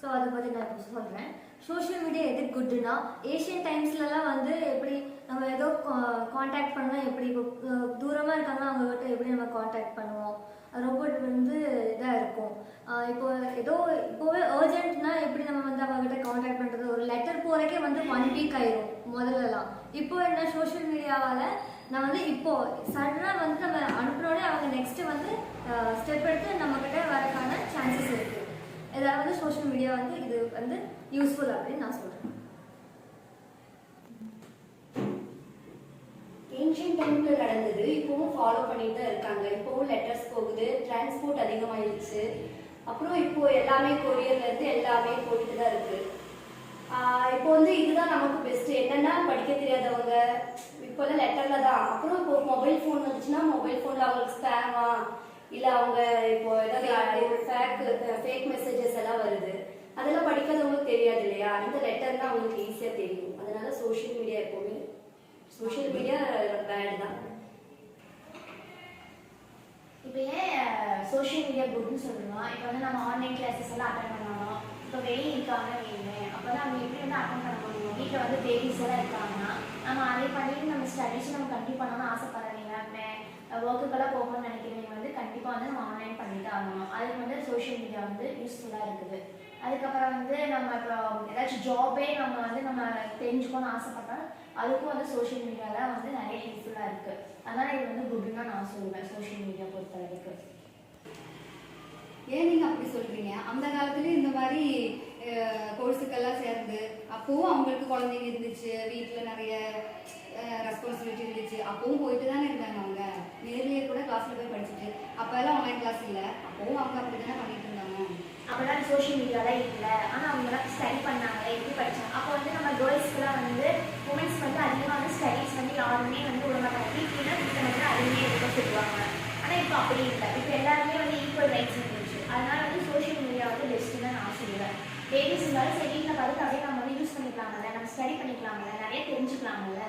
So அதை பற்றி நான் இப்போ சொல்கிறேன் சோஷியல் மீடியா எது குட்டுனா ஏஷியன் டைம்ஸ்லலாம் வந்து எப்படி நம்ம ஏதோ காண்டாக்ட் பண்ணால் எப்படி இப்போ தூரமாக இருக்காங்கன்னா அவங்ககிட்ட எப்படி நம்ம காண்டாக்ட் பண்ணுவோம். ரொம்ப வந்து இதாக இருக்கும். இப்போ ஏதோ இப்போவே அர்ஜென்ட்னா எப்படி நம்ம வந்து அவங்ககிட்ட காண்டாக்ட் பண்ணுறது ஒரு லெட்டர் போகிறக்கே வந்து ஒன் வீக் ஆயிரும் முதல்லலாம். இப்போ என்ன சோஷியல் மீடியாவால் நான் வந்து இப்போ சடனாக வந்து நம்ம அனுப்புனோடனே அவங்க நெக்ஸ்ட்டு வந்து ஸ்டெப் எடுத்து நம்மக்கிட்ட வரக்கான சான்சஸ் இருக்குது இதில் வந்து சோஷியல் மீடியா வந்து இது வந்து யூஸ்ஃபுல் அப்படின்னு நான் சொல்கிறேன் ஏன்ஷியன் டைம்ல நடந்தது இப்பவும் ஃபாலோ பண்ணிட்டு தான் இருக்காங்க. இப்பவும் லெட்டர்ஸ் போகுது டிரான்ஸ்போர்ட் அதிகமாயிருச்சு. அப்புறம் இப்போ எல்லாமே கொரியர்ல இருந்து எல்லாமே போயிட்டு தான் இருக்கு இப்போ வந்து இதுதான் நமக்கு பெஸ்ட் என்னன்னா படிக்க தெரியாதவங்க இப்போல்லாம் லெட்டர்ல தான். அப்புறம் இப்போ மொபைல் ஃபோன் வந்துச்சுன்னா மொபைல் ஃபோன்ல அவங்களுக்கு ஸ்பேமா இல்ல அவங்க இப்போ ஃபேக் மெசேஜஸ் எல்லாம் வருது. அதெல்லாம் படிக்காதவங்களுக்கு தெரியாது இல்லையா? இந்த லெட்டர்னா அவங்களுக்கு ஈஸியா தெரியும். அதனால சோஷியல் மீடியா எப்பவுமே சோஷியல் மீடியா பேட் தான். இப்போ ஏன் சோஷியல் மீடியா குட்னு சொல்லணும் இப்போ வந்து நம்ம ஆன்லைன் கிளாஸஸ் எல்லாம் அட்டன் பண்ணணும் இப்போ வெளியே இருக்காங்க வைங்க அப்போ தான் அவங்க எப்படி வந்து அட்டன் பண்ண முடியும்? வீட்டில் வந்து பேபிஸ் எல்லாம் இருக்காங்கன்னா நம்ம அதை பண்ணிட்டு நம்ம ஸ்டடீஸ் நம்ம கண்டிப்பாக பண்ணணும்னு ஆசைப்படுறீங்க ஒர்க்குக்கெல்லாம் போகணும்னு நினைக்கிறவங்க வந்து கண்டிப்பாக வந்து நம்ம ஆன்லைன் பண்ணிட்டு ஆகணும். அதுக்கு வந்து சோஷியல் மீடியா வந்து யூஸ்ஃபுல்லாக இருக்குது. அதுக்கப்புறம் வந்து நம்ம இப்போ ஏதாச்சும் ஜாபே நம்ம வந்து நம்ம தெரிஞ்சுக்கணும்னு ஆசைப்பட்டா அதுக்கும் வந்து சோஷியல் மீடியாவில் வந்து நிறைய ஹெல்ப்ஃபுல்லாக இருக்குது அதனால் இது வந்து குட்னா தான் நான் சொல்லுவேன் சோஷியல் மீடியா பொறுத்த வரைக்கும் ஏன் நீங்கள் அப்படி சொல்கிறீங்க அந்த காலத்துல இந்த மாதிரி கோர்ஸுக்கெல்லாம் சேர்ந்து அப்போவும் அவங்களுக்கு குழந்தைங்க இருந்துச்சு வீட்டில் நிறைய ரெஸ்பான்சிபிலிட்டி இருந்துச்சு. அப்பவும் போயிட்டு தானே இருந்தாங்க அவங்க. நேர்லயே கூட கிளாஸ்ல போய் படிச்சுட்டு. அப்ப எல்லாம் ஆன்லைன் கிளாஸ் இல்ல. அப்பவும் அவங்க அப்படி தானே பண்ணிட்டு இருந்தாங்க. அப்போலாம் சோஷியல் மீடியாலாம் இல்லை. ஆனால் அவங்களாம் ஸ்டடி பண்ணாங்க எப்படி படிச்சாங்க. அப்போ வந்து நம்ம கேர்ள்ஸ்க்குலாம் வந்து உமன்ஸ் வந்து அதிகமாக வந்து ஸ்டடீஸ் வந்து யாருமே வந்து ஒழுங்காக மாட்டாங்க. வீட்டில் வீட்டில் வந்து அதிகமே இருக்க சொல்லுவாங்க. ஆனால் இப்போ அப்படி இல்லை. இப்போ எல்லாருமே வந்து ஈக்குவல் ரைட்ஸ் இருந்துச்சு. அதனால வந்து சோஷியல் மீடியா வந்து பெஸ்ட்டு தான் நான் சொல்லுவேன். லேடிஸ் இருந்தாலும் சரி வீட்டில் பார்த்து அதே நம்ம வந்து யூஸ் பண்ணிக்கலாம்ல நம்ம ஸ்டடி பண்ணிக்கலாம்ல நிறைய தெரிஞ்சுக்கலாம்ல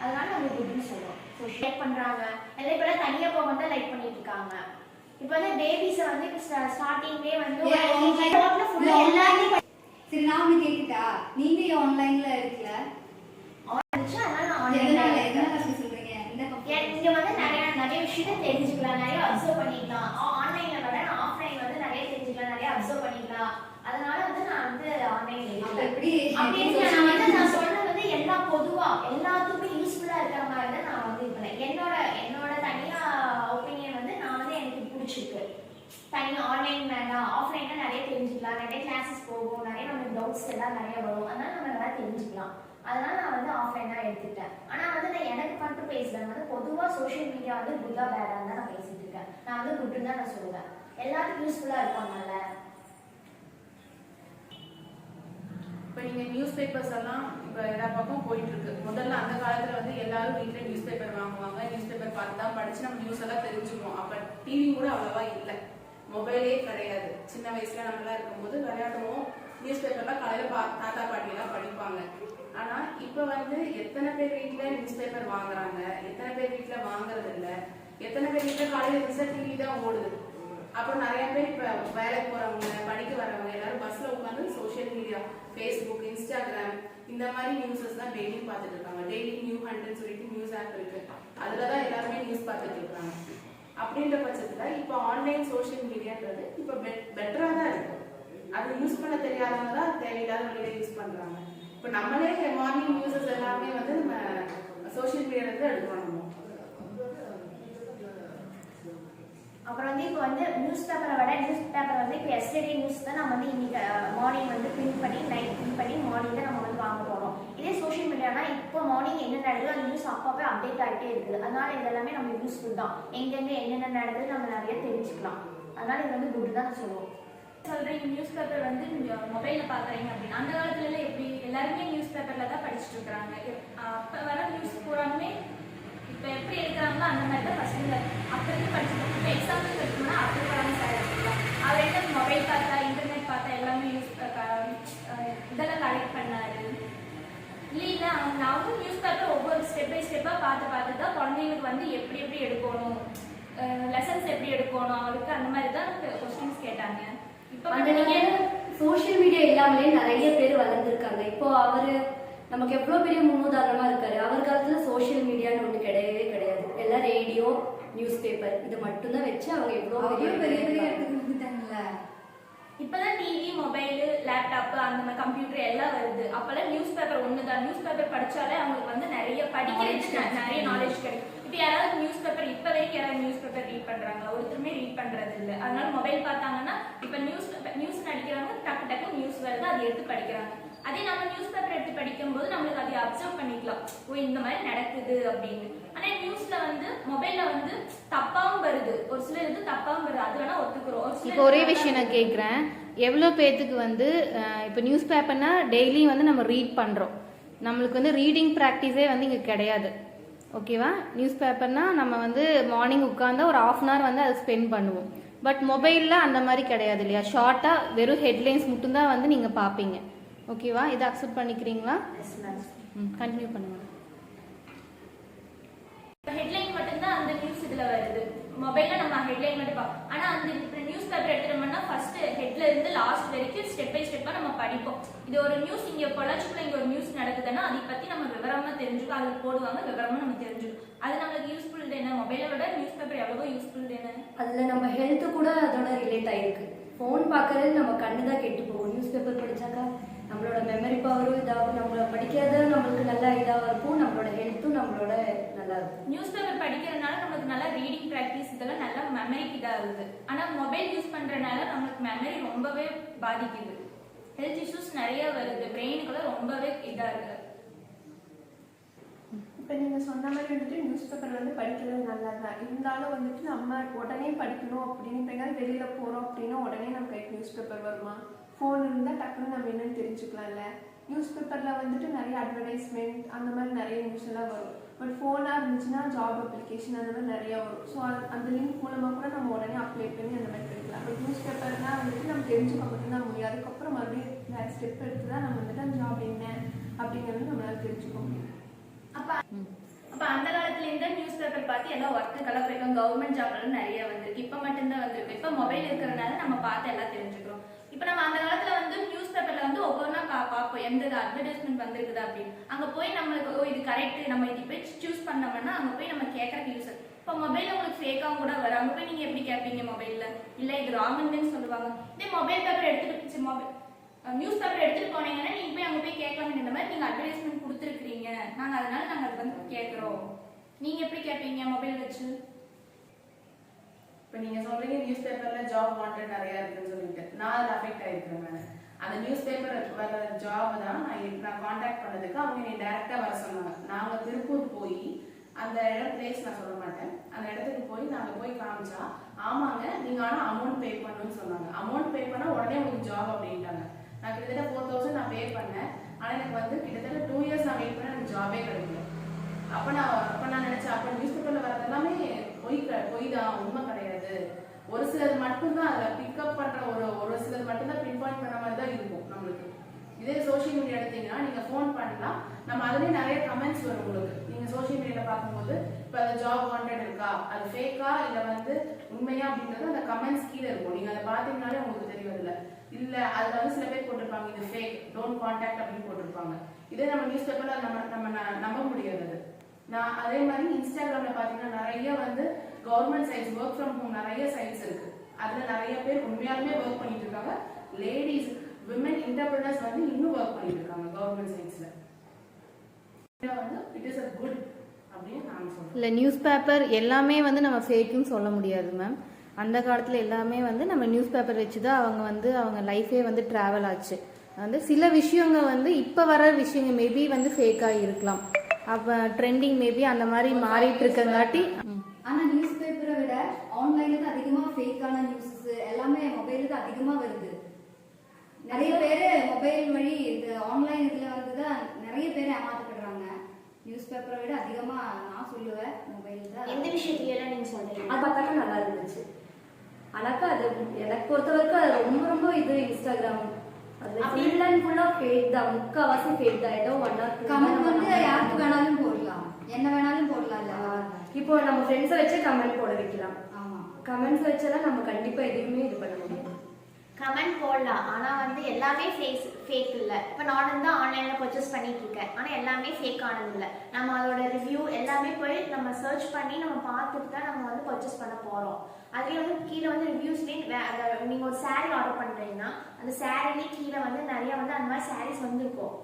அதனால நம்ம குட்னு சொல்லுவோம் ஸோ லைக் பண்ணுறாங்க எல்லாம் இப்போலாம் தனியாக போக தான் லைக் பண்ணிட்டு இருக்காங்க. இப்போ வந்து பேபிஸை வந்து இப்போ ஸ்டார்டிங்லேயே வந்து எல்லாருமே சரி நான் ஒண்ணு கேக்குதா நீங்க ஆன்லைன்ல இருக்கல? இருந்துச்சு அதனால நான் ஆன்லைன்ல அப்படி சொல்றீங்க? இங்க வந்து நிறைய நிறைய விஷயத்தை தெரிஞ்சுக்கலாம் நிறைய அப்சர்வ் பண்ணிக்கலாம் ஆன்லைன்ல விட ஆஃப்லைன் வந்து நிறைய தெரிஞ்சுக்கலாம் நிறைய அப்சர்வ் பண்ணிக்கலாம் அதனால வந்து நான் வந்து ஆன்லைன்ல அப்ப இருக்கேன் எப்படி அப்படின்னு நான் வந்து நான் சொல்றது வந்து எல்லா பொதுவா எல்லாத்துக்குமே யூஸ்ஃபுல்லா இருக்கிற மாதிரி தான் நான் வந்து இது என்னோட என்னோட தனியா ஒப்பீனியன் வந்து நான் வந்து எனக்கு பிடிச்சிருக்கு. தனியா ஆன்லைன் வேண்டாம் ஆஃப்லைன்ல நிறைய தெரிஞ்சுக்கலாம். நிறைய கிளாஸஸ் போகும். நிறைய நம்ம டவுட்ஸ் எல்லாம் நிறைய வரும். அதனால நம்ம நல்லா தெரிஞ்சுக்கலாம். அதனால நான் வந்து ஆஃப்லைன் தான் எடுத்துட்டேன் ஆனா வந்து நான் எனக்கு மட்டும் பேசுறேன் வந்து பொதுவா சோஷியல் மீடியா வந்து குட்டா பேடா தான் நான் பேசிட்டு இருக்கேன். நான் வந்து குட்டு தான் நான் சொல்லுவேன். எல்லாத்துக்கும் யூஸ்ஃபுல்லா இருப்பாங்கல்ல. இப்போ நீங்கள் நியூஸ் பேப்பர்ஸ் எல்லாம் இப்போ எல்லா பக்கம் போயிட்டு இருக்கு முதல்ல அந்த காலத்தில் வந்து எல்லாரும் வீட்டில் நியூஸ் பேப்பர் வாங்குவாங்க. நியூஸ் பேப்பர் பார்த்து தான் படித்து நம்ம நியூஸ் எல்லாம் தெரிஞ்சுக்குவோம். அப்போ டிவி கூட அவ்வளோவா இல்லை. மொபைலே கிடையாது. சின்ன வயசுல நம்மளாம் இருக்கும்போது விளையாடுவோம். நியூஸ் பேப்பர்லாம் காலையில் பா தாத்தா பாட்டியெல்லாம் படிப்பாங்க. ஆனால் இப்போ வந்து எத்தனை பேர் வீட்டில் நியூஸ் பேப்பர் வாங்குறாங்க? எத்தனை பேர் வீட்டில் வாங்குறது இல்லை எத்தனை பேர் வீட்டில் காலையில் இருந்துச்சா டிவி தான் ஓடுது. அப்புறம் நிறைய பேர் இப்போ வேலைக்கு போறவங்க படிக்க வரவங்க எல்லாரும் பஸ்ல உட்காந்து சோஷியல் மீடியா ஃபேஸ்புக் இன்ஸ்டாகிராம் இந்த மாதிரி நியூஸஸ் தான் டெய்லியும் பார்த்துட்டு இருக்காங்க. டெய்லி நியூ ஹண்ட்ரட் சொல்லிட்டு நியூஸ் ஆப் இருக்கு. அதுல தான் எல்லாருமே நியூஸ் பார்த்துட்டு இருக்காங்க. அப்படின்ற பட்சத்தில் இப்போ ஆன்லைன் சோஷியல் மீடியான்றது இப்போ பெட்டராக தான் இருக்கும் அது யூஸ் பண்ண தெரியாதவங்க தான் தேவையில்லாத வழியில யூஸ் பண்ணுறாங்க இப்போ நம்மளே மார்னிங் நியூஸஸ் எல்லாமே வந்து நம்ம சோஷியல் மீடியால இருந்து எடுக்கிறோம் நம்ம அப்புறம் வந்து இப்போ வந்து நியூஸ் பேப்பரை விட நியூஸ் பேப்பர் வந்து இப்போ எஸ்டர்டே நியூஸ் தான் நம்ம வந்து இன்னைக்கு மார்னிங் வந்து பிரிண்ட் பண்ணி நைட் பிரிண்ட் பண்ணி மார்னிங் தான் நம்ம வந்து வாங்க போகிறோம் இதே சோஷியல் மீடியானா இப்போ மார்னிங் என்ன நடக்குது அந்த நியூஸ் அப்பப்போ அப்டேட் ஆகிட்டே இருக்குது. அதனால இதெல்லாமே நம்ம யூஸ்ஃபுல் தான். எங்கெங்கே என்னென்ன நடக்குது நம்ம நிறைய தெரிஞ்சுக்கலாம். அதனால இது வந்து குட் தான் சொல்லுவோம் சொல்றீங்க நியூஸ் பேப்பர் வந்து மொபைலில் பார்க்குறீங்க அப்படின்னு அந்த காலத்துலலாம் எப்படி எல்லாருமே நியூஸ் பேப்பரில் தான் படிச்சுட்டு இருக்காங்க அப்போ வர நியூஸ் பூராமே இப்ப எப்படி எடுக்கிறாங்களோ அந்த மாதிரி தான் பசங்க அப்ப இருந்து படிச்சுட்டு இப்ப எக்ஸாம்பிள் எடுக்கணும்னா அப்துல் கலாம் சார் அவர் என்ன மொபைல் பார்த்தா இன்டர்நெட் பார்த்தா எல்லாமே யூஸ் இதெல்லாம் கலெக்ட் பண்ணாரு இல்லைன்னா அவங்க அவரும் நியூஸ் பேப்பர் ஒவ்வொரு ஸ்டெப் பை ஸ்டெப்பா பார்த்து பார்த்து தான் குழந்தைங்களுக்கு வந்து எப்படி எப்படி எடுக்கணும் லெசன்ஸ் எப்படி எடுக்கணும் அவருக்கு அந்த மாதிரி தான் கொஸ்டின்ஸ் கேட்டாங்க. இப்போ அதனால நீங்க சோஷியல் மீடியா இல்லாமலே நிறைய பேர் வளர்ந்துருக்காங்க. இப்போ அவரு நமக்கு எவ்வளோ பெரிய முன்னுதாரணமா இருக்காரு. அவர் காலத்துல சோஷியல் மீடியான்னு ஒன்று கிடையவே கிடையாது. எல்லாம் ரேடியோ நியூஸ் பேப்பர் இது மட்டும்தான் வச்சு அவங்க எவ்வளோ பெரிய பெரிய பெரிய இடத்துக்கு வந்துட்டாங்கல்ல. இப்பதான் டிவி மொபைல் லேப்டாப் அந்த மாதிரி கம்ப்யூட்டர் எல்லாம் வருது. அப்பெல்லாம் நியூஸ் பேப்பர் ஒன்று தான் நியூஸ் பேப்பர் படிச்சாலே அவங்களுக்கு வந்து நிறைய படிக்கிறது நிறைய நாலேஜ் கிடைக்கும். இப்போ யாராவது நியூஸ் பேப்பர் இப்போ வரைக்கும் யாராவது நியூஸ் பேப்பர் ரீட் பண்றாங்களா? ஒருத்தருமே ரீட் பண்றது இல்லை. அதனால மொபைல் பார்த்தாங்கன்னா இப்போ நியூஸ் நியூஸ் நடிக்கிறாங்க டக்கு டக்கு நியூஸ் வருது. அதை எடுத்து படிக்கிறாங்க. அதே நம்ம நியூஸ் பேப்பர் எடுத்து படிக்கும்போது நம்மளுக்கு அதை அப்சர்வ் பண்ணிக்கலாம். ஓ இந்த மாதிரி நடக்குது அப்படின்னு. ஆனா நியூஸ்ல வந்து மொபைல்ல வந்து தப்பாவும் வருது. ஒரு சில இது தப்பாவும் வருது. அது வேணா ஒத்துக்கிறோம். ஒரு இப்போ ஒரே விஷயம் நான் கேட்குறேன் எவ்வளோ பேர்த்துக்கு வந்து இப்போ நியூஸ் பேப்பர்னா டெய்லியும் வந்து நம்ம ரீட் பண்ணுறோம் நம்மளுக்கு வந்து ரீடிங் ப்ராக்டிஸே வந்து இங்கே கிடையாது. ஓகேவா நியூஸ் பேப்பர்னா நம்ம வந்து மார்னிங் உட்காந்தா ஒரு ஆஃப் அன் ஹவர் வந்து அதை ஸ்பெண்ட் பண்ணுவோம். பட் மொபைலில் அந்த மாதிரி கிடையாது இல்லையா? ஷார்ட்டாக வெறும் ஹெட்லைன்ஸ் மட்டும்தான் வந்து நீங்கள் பார்ப்பீங்க. ஓகேவா? இதை அக்செப்ட் பண்ணிக்கிறீங்களா? ம் கண்டினியூ பண்ணுங்க. ஹெட்லைன் மட்டும்தான் அந்த நியூஸ் இதுல வருது. மொபைல்ல நம்ம ஹெட்லைன் மட்டும் பார்ப்போம் ஆனா அந்த நியூஸ் பேப்பர் எடுத்துட்டோம்னா ஃபர்ஸ்ட் ஹெட்ல இருந்து லாஸ்ட் வரைக்கும் ஸ்டெப் பை ஸ்டெப்பா நம்ம படிப்போம். இது ஒரு நியூஸ் இங்க பொள்ளாச்சிக்குள்ள இங்க ஒரு நியூஸ் நடக்குதுன்னா அதை பத்தி நம்ம விவரமா தெரிஞ்சுக்கோ அதுல போடுவாங்க விவரமா நம்ம தெரிஞ்சுக்கணும். அது நம்மளுக்கு யூஸ்ஃபுல் தானே? மொபைலை விட நியூஸ் பேப்பர் எவ்வளவோ யூஸ்ஃபுல் தானே? அதுல நம்ம ஹெல்த் கூட அதோட ரிலேட் ஆயிருக்கு. ஃபோன் பார்க்கறது நம்ம கண்ணு தான் கெட்டு போகும். நியூஸ் பேப்பர் படித்தாக்கா நம்மளோட மெமரி பவரும் இதாகும். நம்மள படிக்கிறது நம்மளுக்கு நல்லா இதாக இருக்கும். நம்மளோட ஹெல்த்தும் நம்மளோட நல்லா இருக்கும். நியூஸ் பேப்பர் படிக்கிறதுனால நம்மளுக்கு நல்லா ரீடிங் ப்ராக்டிஸ் இதெல்லாம் நல்லா மெமரிக்கு இதாகுது. ஆனால் மொபைல் யூஸ் பண்ணுறதுனால நம்மளுக்கு மெமரி ரொம்பவே பாதிக்குது. ஹெல்த் இஷ்யூஸ் நிறைய வருது. பிரெயினுக்குள்ள ரொம்பவே இதாக இருக்குது இப்போ நீங்கள் சொன்ன மாதிரி வந்துட்டு நியூஸ் பேப்பர் வந்து படிக்கிறது நல்லது தான் இருந்தாலும் வந்துட்டு நம்ம உடனே படிக்கணும் அப்படின்னு இப்போ எங்கேயாவது வெளியில் போகிறோம் அப்படின்னா உடனே நம்ம கைக்கு நியூஸ் பேப்பர் வருமா? ஃபோன் இருந்தால் டக்குன்னு நம்ம என்னன்னு தெரிஞ்சுக்கலாம்ல. நியூஸ் பேப்பரில் வந்துட்டு நிறைய அட்வர்டைஸ்மெண்ட் அந்த மாதிரி நிறைய நியூஸ் எல்லாம் வரும். பட் ஃபோனாக இருந்துச்சுன்னா ஜாப் அப்ளிகேஷன் அந்த மாதிரி நிறையா வரும். ஸோ அந்த லிங்க் மூலமாக கூட நம்ம உடனே அப்ளை பண்ணி அந்த மாதிரி படிக்கலாம் பட் நியூஸ் பேப்பர்னால் வந்துட்டு நம்ம தெரிஞ்சுக்க மட்டும்தான் முடியும். அதுக்கப்புறம் மறுபடியும் வேறு ஸ்டெப் எடுத்து தான் நம்ம வந்துட்டு அந்த ஜாப் என்ன அப்படிங்கிறது நம்மளால தெரிஞ்சுக்க முடியும். அப்ப அப்ப அந்த காலத்துல இருந்த நியூஸ் பேப்பர் பார்த்து எல்லாம் ஒர்க்குக்கெல்லாம் போயிருக்கோம் கவர்மெண்ட் ஜாப்லாம் நிறைய வந்திருக்கு. இப்ப மட்டும்தான் வந்திருக்கு. இப்ப மொபைல் இருக்கிறதுனால நம்ம பார்த்து எல்லாம் தெரிஞ்சுக்கிறோம். இப்ப நம்ம அந்த காலத்துல வந்து நியூஸ் பேப்பர்ல வந்து ஒவ்வொன்றா பா பார்ப்போம். எந்த அட்வர்டைஸ்மெண்ட் வந்திருக்குது அப்படின்னு. அங்க போய் நம்மளுக்கு ஓ இது கரெக்ட் நம்ம இது போய் சூஸ் பண்ணோம்னா அங்க போய் நம்ம கேட்கறதுக்கு யூஸ் இப்போ மொபைல் உங்களுக்கு ஃபேக்காக கூட வரும். அங்க போய் நீங்க எப்படி கேட்பீங்க மொபைல்ல இல்ல இது ராங்குன்னு சொல்லுவாங்க. இதே மொபைல் பேப்பர் எடுத்துட்டு மொபைல் நியூஸ் பேப்பர் எடுத்துட்டு போனீங்கன்னா நீங்க போய் அங்க போய் கேட்கலாம் இந்த மாதிரி நீங்க அட்வர்டைஸ்மெண்ட் கொடுத்துருக்கீங்க நாங்க அதனால நாங்க அது வந்து கேட்குறோம். நீங்க எப்படி கேட்பீங்க மொபைல் வச்சு? இப்போ நீங்க சொல்றீங்க நியூஸ் பேப்பர்ல ஜாப் வாண்டட் நிறைய இருக்குன்னு சொல்லிட்டு. நான் அதில் அஃபெக்ட் ஆயிருக்கிறேன் அந்த நியூஸ் பேப்பர் வர ஜாப் தான் நான் நான் காண்டாக்ட் பண்ணதுக்கு அவங்க என்னை டேரெக்டாக வர சொன்னாங்க. நாங்கள் திருப்பூர் போய் அந்த இடம் பிளேஸ் நான் சொல்ல மாட்டேன். அந்த இடத்துக்கு போய் நாங்கள் போய் காமிச்சா ஆமாங்க நீங்கள் ஆனால் அமௌண்ட் பே பண்ணணும்னு சொன்னாங்க. அமௌண்ட் பே பண்ணால் உடனே உங்களுக்கு ஜாப் அப்படின்ட்டாங்க. நான் கிட்டத்தட்ட ஃபோர் தௌசண்ட் நான் பே பண்ணேன். ஆனால் எனக்கு வந்து கிட்டத்தட்ட டூ இயர்ஸ் நான் வெயிட் பண்ண எனக்கு ஜாபே கிடைக்கல. அப்போ நான் அப்போ நான் நினச்சேன் அப்போ நியூஸ் பேப்பரில் வரது எல்லாமே பொய் க- பொய் தான் உண்மை கிடையாது. ஒரு சிலர் மட்டும்தான் அதில் பிக்கப் பண்ணுற ஒரு ஒரு சிலர் மட்டும்தான் பின் பாயிண்ட் பண்ண மாதிரி தான் இருக்கும் நம்மளுக்கு. இதே சோஷியல் மீடியா எடுத்தீங்கன்னா நீங்கள் ஃபோன் பண்ணலாம். நம்ம அதுலேயே நிறைய கமெண்ட்ஸ் வரும் உங்களுக்கு. நீங்கள் சோஷியல் மீடியாவில் பார்க்கும்போது இப்போ அந்த ஜாப் வாண்டட் இருக்கா? அது ஃபேக்கா இல்லை வந்து உண்மையா அப்படின்றது அந்த கமெண்ட்ஸ் கீழே இருக்கும். நீங்கள் அதை பார்த்தீங்கனாலே உங்களுக்கு தெரியும் இல்ல அதுல வந்து சில பேர் போட்டிருப்பாங்க இது ஃபேக் டோன்ட் காண்டாக்ட் அப்படின்னு போட்டிருப்பாங்க. இதே நம்ம நியூஸ் பேப்பர்ல நம்ம நம்ம ந- நம்ப முடியாது அது. நான் அதே மாதிரி இன்ஸ்டாகிராம்ல பாத்தீங்கன்னா நிறைய வந்து government sites work from home நிறைய சைட்ஸ் இருக்கு. அதுல நிறைய பேர் உண்மையாலுமே ஒர்க் பண்ணிட்டு இருக்காங்க. லேடிஸ் விமன் இன்டர்பிரினர்ஸ் வந்து இன்னும் ஒர்க் பண்ணிட்டு இருக்காங்க கவர்மெண்ட் சைட்ஸ்ல வந்து இட் இஸ் அ குட் அப்படின்னு நான் இல்லை நியூஸ் பேப்பர் எல்லாமே வந்து நம்ம ஃபேக்குன்னு சொல்ல முடியாது மேம் அந்த காலத்தில் எல்லாமே வந்து நம்ம நியூஸ் பேப்பர் வச்சு தான் அவங்க வந்து அவங்க லைஃபே வந்து ட்ராவல் ஆச்சு. வந்து சில விஷயங்க வந்து இப்போ வர விஷயங்க மேபி வந்து ஃபேக்காக இருக்கலாம். அப்போ ட்ரெண்டிங் மேபி அந்த மாதிரி மாறிட்டு இருக்கங்காட்டி ம். ஆனா நியூஸ் பேப்பரை விட ஆன்லைன்ல தான் அதிகமா ஃபேக்கான நியூஸஸ் எல்லாமே மொபைல்ல தான் அதிகமா வருது. நிறைய பேர் மொபைல் வழி இந்த ஆன்லைன் இதுல வந்து தான் நிறைய பேர் ஏமாத்தப்படுறாங்க. நியூஸ் பேப்பரை விட அதிகமா நான் சொல்லுவேன் மொபைல் தான். எந்த விஷயத்துல எல்லாம் நீங்க சொல்றீங்க. அது பார்த்தாக்க நல்லா இருந்துச்சு ஆனாக்கா அது எனக்கு பொறுத்த வரைக்கும் அது ரொம்ப ரொம்ப இது இன்ஸ்டாகிராம் அது ஃபுல் அண்ட் ஃபுல்லா ஃபேக் தான். முக்காவாசி ஃபேக் தான். ஏதோ ஒன் ஆர் கமெண்ட் வந்து யாருக்கு வேணாலும் போடலாம். என்ன வேணாலும் போடலாம்ல இப்போ நம்ம ஃப்ரெண்ட்ஸை வச்சு கமெண்ட் போட வைக்கலாம். ஆமா. கமெண்ட்ஸ் வச்செல்லாம் நம்ம கண்டிப்பா எதுவுமே இது பண்ண முடியாது கமெண்ட் போடலாம் ஆனால் வந்து எல்லாமே ஃபேஸ் ஃபேக் இல்லை. இப்போ நானும் தான் ஆன்லைனில் பர்ச்சேஸ் பண்ணிட்டு இருக்கேன். ஆனால் எல்லாமே ஃபேக் ஆனது இல்லை. நம்ம அதோட ரிவ்யூ எல்லாமே போய் நம்ம சர்ச் பண்ணி நம்ம பார்த்துட்டு தான் நம்ம வந்து பர்ச்சேஸ் பண்ண போகிறோம் அதுலேயே வந்து கீழே வந்து ரிவ்யூஸ்லேயே நீங்கள் ஒரு saree ஆர்டர் பண்ணுறீங்கன்னா அந்த சாரீலேயே கீழே வந்து நிறைய வந்து அந்த மாதிரி சாரீஸ் வந்துருக்கும்.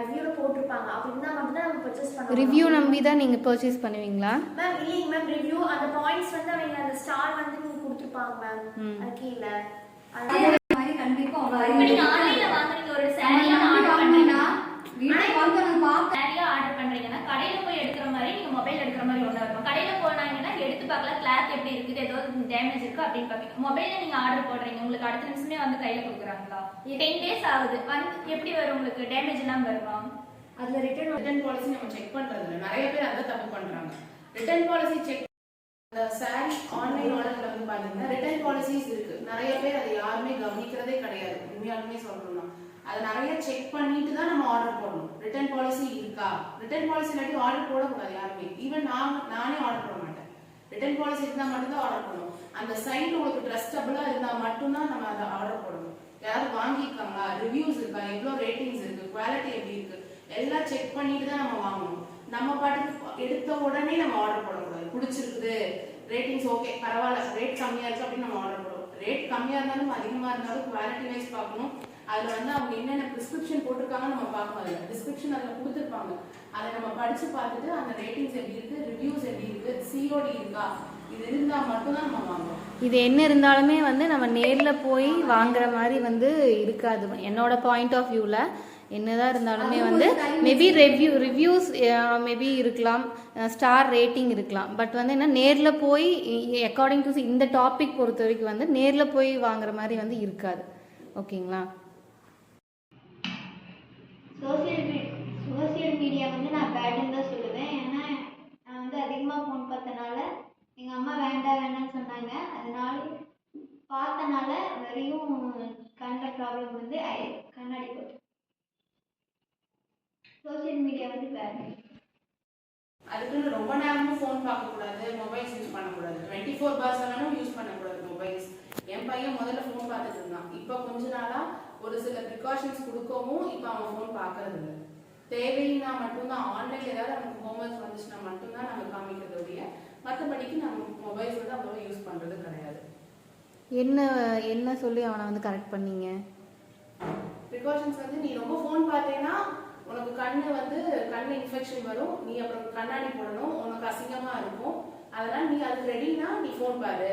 ரிவ்யூவில் போட்டிருப்பாங்க. அப்படி இருந்தால் மட்டும்தான் நம்ம பர்ச்சேஸ் பண்ண ரிவ்யூ நம்பி தான் நீங்கள் பர்ச்சேஸ் பண்ணுவீங்களா? மேம் இல்லைங்க மேம் ரிவ்யூ அந்த பாயிண்ட்ஸ் வந்து அவங்க அந்த ஸ்டார் வந்து கொடுத்துருப்பாங்க மேம் அது கீழே. அதே மாதிரி கண்டிப்பா அவங்க நீங்க ஆன்லைன்ல வாங்குறீங்க ஒரு சாரியா ஆர்டர் பண்றீங்கன்னா வீட்டுக்கு வந்து நம்ம பார்க்க சாரியா ஆர்டர் பண்றீங்கன்னா கடையில போய் எடுக்கிற மாதிரி நீங்க மொபைல் எடுக்கிற மாதிரி ஒண்ணா இருக்கும் கடையில போனாங்கன்னா எடுத்து பார்க்கல கிளாத் எப்படி இருக்குது ஏதோ டேமேஜ் இருக்கு அப்படின்னு பாப்பீங்க மொபைல்ல நீங்க ஆர்டர் போடுறீங்க உங்களுக்கு அடுத்த நிமிஷமே வந்து கையில கொடுக்குறாங்களா டென் டேஸ் ஆகுது வந்து எப்படி வரும் உங்களுக்கு டேமேஜ் எல்லாம் வருமா அதுல ரிட்டர்ன் ரிட்டர்ன் பாலிசி நம்ம செக் பண்றது நிறைய பேர் அதை தப்பு பண்றாங்க. ரிட்டர்ன் பாலிசி செக் இந்த சாரி ஆன்லைன் ஆர்டர்ல வந்து பாத்தீங்கன்னா ரிட்டர்ன் பாலிசிஸ் இருக்கு. நிறைய பேர் அதை யாருமே கவனிக்கிறதே கிடையாது. உண்மையாலுமே சொல்லணும்னா அதை நிறைய செக் பண்ணிட்டு தான் நம்ம ஆர்டர் போடணும். ரிட்டர்ன் பாலிசி இருக்கா? ரிட்டர்ன் பாலிசி இல்லாட்டி ஆர்டர் போடக்கூடாது யாருமே. ஈவன் நான் நானே ஆர்டர் போட மாட்டேன். ரிட்டர்ன் பாலிசி இருந்தா மட்டும்தான் ஆர்டர் பண்ணணும் அந்த சைட் உங்களுக்கு ட்ரஸ்டபுளா இருந்தா மட்டும்தான் நம்ம அதை ஆர்டர் போடணும். யாராவது வாங்கியிருக்காங்களா? ரிவ்யூஸ் இருக்கா? எவ்வளோ ரேட்டிங்ஸ் இருக்கு? குவாலிட்டி எப்படி இருக்கு? எல்லாம் செக் பண்ணிட்டு தான் நம்ம வாங்கணும். நம்ம பாட்டுக்கு எடுத்த உடனே நம்ம ஆர்டர் போடக்கூடாது. பிடிச்சிருக்குது ரேட்டிங்ஸ் ஓகே பரவாயில்ல ரேட் கம்மியா இருக்கு அப்படின்னு நம்ம ஆர்டர் போடுவோம். ரேட் கம்மியா இருந்தாலும் அதிகமா இருந்தாலும் குவாலிட்டி வைஸ் பார்க்கணும். அதுல வந்து அவங்க என்னென்ன ப்ரிஸ்கிரிப்ஷன் போட்டிருக்காங்கன்னு நம்ம பார்க்கணும் அதுல. டிஸ்கிரிப்ஷன் அதுல கொடுத்துருப்பாங்க. அதை நம்ம படிச்சு பார்த்துட்டு அந்த ரேட்டிங்ஸ் எப்படி இருக்கு ரிவ்யூஸ் எப்படி இருக்கு சிஓடி இருக்கா இது இருந்தா மட்டும்தான் நம்ம வாங்குவோம். இது என்ன இருந்தாலுமே வந்து நம்ம நேரில் போய் வாங்குற மாதிரி வந்து இருக்காது. என்னோட பாயிண்ட் ஆஃப் வியூவில் என்னதான் இருந்தாலுமே வந்து மேபி ரிவ்யூ ரிவ்யூஸ் மேபி இருக்கலாம். ஸ்டார் ரேட்டிங் இருக்கலாம். பட் வந்து என்ன நேரில் போய் அக்கார்டிங் டு இந்த டாபிக் பொறுத்த வரைக்கும் வந்து நேரில் போய் வாங்குற மாதிரி வந்து இருக்காது. ஓகேங்களா? சோசியல் சோசியல் மீடியா வந்து நான் பேடுன்னு தான் சொல்லுவேன். ஏன்னா நான் வந்து அதிகமாக ஃபோன் பார்த்தனால எங்கள் அம்மா வேண்டாம் வேண்டாம்னு சொன்னாங்க. அதனால பார்த்தனால நிறையும் கண்ணில் ப்ராப்ளம் வந்து கண்ணாடி போட்டு. சோசியல் மீடியா வந்து பேடு அதுக்குன்னு ரொம்ப நேரமும் ஃபோன் பார்க்கக்கூடாது மொபைல்ஸ் யூஸ் பண்ணக்கூடாது. டுவெண்ட்டி ஃபோர் பார் செவனும் யூஸ் பண்ணக்கூடாது மொபைல்ஸ் என் பையன் முதல்ல ஃபோன் பார்த்துட்டு இருந்தான். இப்போ கொஞ்ச நாளா ஒரு சில ப்ரிகாஷன்ஸ் கொடுக்கவும் இப்போ அவன் ஃபோன் பார்க்கறது இல்லை தேவைன்னா மட்டும்தான். ஆன்லைன்ல ஏதாவது நமக்கு ஹோம்ஒர்க் வந்துச்சுன்னா மட்டும்தான் நம்ம காமிக்கிறத ஒழிய மற்றபடிக்கு நம்ம மொபைல்ஸ் வந்து அவ்வளோ யூஸ் பண்றது கிடையாது. என்ன என்ன சொல்லி அவனை வந்து கரெக்ட் பண்ணீங்க? ப்ரிகாஷன்ஸ் வந்து நீ ரொம்ப ஃபோன் பார்த்தேன்னா உனக்கு கண்ணு வந்து கண்ணு இன்ஃபெக்ஷன் வரும் நீ அப்புறம் கண்ணாடி போடணும் உனக்கு அசிங்கமா இருக்கும். அதனால நீ அதுக்கு ரெடினா நீ ஃபோன் பாரு.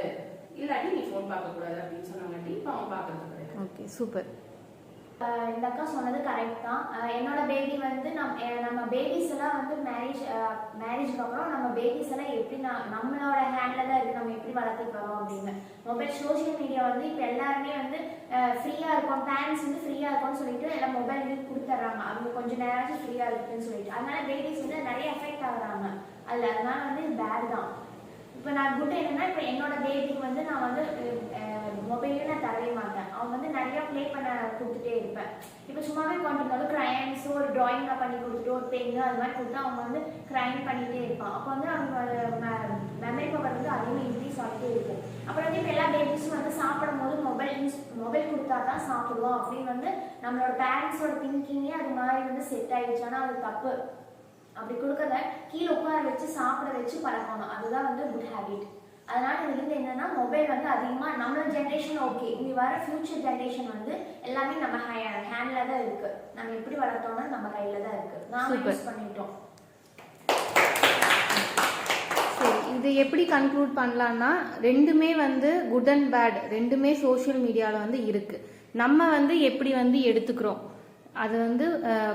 இல்லாட்டி நீ ஃபோன் பார்க்க கூடாது அப்படின்னு சொன்னாங்காட்டி இப்போ அவன் பார்க்கறது கிடையாது. ஓகே சூப்பர் இந்த அக்கா சொன்னது கரெக்ட் தான். என்னோட பேபி வந்து நம் நம்ம பேபிஸ் எல்லாம் வந்து மேரேஜ் மேரேஜ்க்கு அப்புறம் நம்ம பேபிஸ் எல்லாம் எப்படி நான் நம்மளோட ஹேண்டில் தான் இருக்கு நம்ம எப்படி வளர்த்துட்டு வரோம் அப்படின்னு மொபைல் சோஷியல் மீடியா வந்து இப்போ எல்லாருமே வந்து ஃப்ரீயா இருக்கும். பேரண்ட்ஸ் வந்து ஃப்ரீயா இருக்கும்னு சொல்லிட்டு எல்லாம் மொபைல் வந்து கொடுத்துட்றாங்க அவங்க கொஞ்சம் நேரம் ஃப்ரீயா இருக்குன்னு சொல்லிட்டு. அதனால பேபிஸ் வந்து நிறைய எஃபெக்ட் ஆகுறாங்க. அதில் அதனால வந்து பேட் தான். இப்போ நான் குட் என்னன்னா இப்போ என்னோட பேபிக்கு வந்து நான் வந்து மொபைலே நான் தரவே மாட்டேன். அவன் வந்து நிறைய ப்ளே பண்ண கொடுத்துட்டே இருப்பேன். இப்போ சும்மாவே கொண்டிருந்தாலும் க்ரையான்ஸ் ஒரு ட்ராயிங்காக பண்ணி கொடுத்துட்டு ஒரு பென் அது மாதிரி கொடுத்து அவங்க வந்து க்ரைம் பண்ணிகிட்டே இருப்பான். அப்போ வந்து அவங்க மெமரி பவர் வந்து அதிகமாக இன்க்ரீஸ் ஆகிட்டே இருக்கும். அப்புறம் வந்து இப்போ எல்லா பேபிஸும் வந்து சாப்பிடும் போது மொபைல் யூஸ் மொபைல் கொடுத்தா தான் சாப்பிடுவோம் அப்படின்னு வந்து நம்மளோட பேரண்ட்ஸோட திங்கிங்கே அது மாதிரி வந்து செட் ஆகிடுச்சு ஆனால் அது தப்பு. அப்படி கொடுக்கறத கீழே உட்கார வச்சு சாப்பிட வச்சு பழக்கணும் அதுதான் வந்து குட் ஹேபிட் அதனால இதுலேருந்து என்னன்னா மொபைல் வந்து அதிகமாக நம்மளோட ஜென்ரேஷன் ஓகே இனி வர ஃபியூச்சர் ஜென்ரேஷன் வந்து எல்லாமே நம்ம ஹேண்டில் தான் இருக்கு. நம்ம எப்படி வளர்த்தோம்னா நம்ம கையில தான் இருக்கு. நாம. யூஸ் பண்ணிட்டோம். சரி இது எப்படி கன்க்ளூட் பண்ணலாம்னா ரெண்டுமே வந்து குட் அண்ட் பேட் ரெண்டுமே சோஷியல் மீடியாவில் வந்து இருக்கு. நம்ம வந்து எப்படி வந்து எடுத்துக்கிறோம்? அது வந்து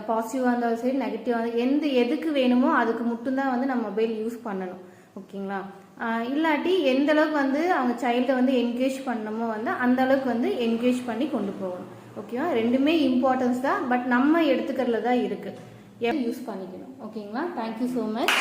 பாசிட்டிவாக இருந்தாலும் சரி நெகட்டிவாக எந்த எதுக்கு வேணுமோ அதுக்கு மட்டும்தான் வந்து நம்ம மொபைல் யூஸ் பண்ணணும். ஓகேங்களா? இல்லாட்டி எந்த அளவுக்கு வந்து அவங்க சைல்டை வந்து என்கரேஜ் பண்ணணுமோ வந்து அந்த அளவுக்கு வந்து என்கரேஜ் பண்ணி கொண்டு போகணும். ஓகேவா? ரெண்டுமே இம்பார்ட்டன்ஸ் தான் பட் நம்ம எடுத்துக்கிறதுல தான் இருக்குது யூஸ் பண்ணிக்கணும். ஓகேங்களா? Thank you so much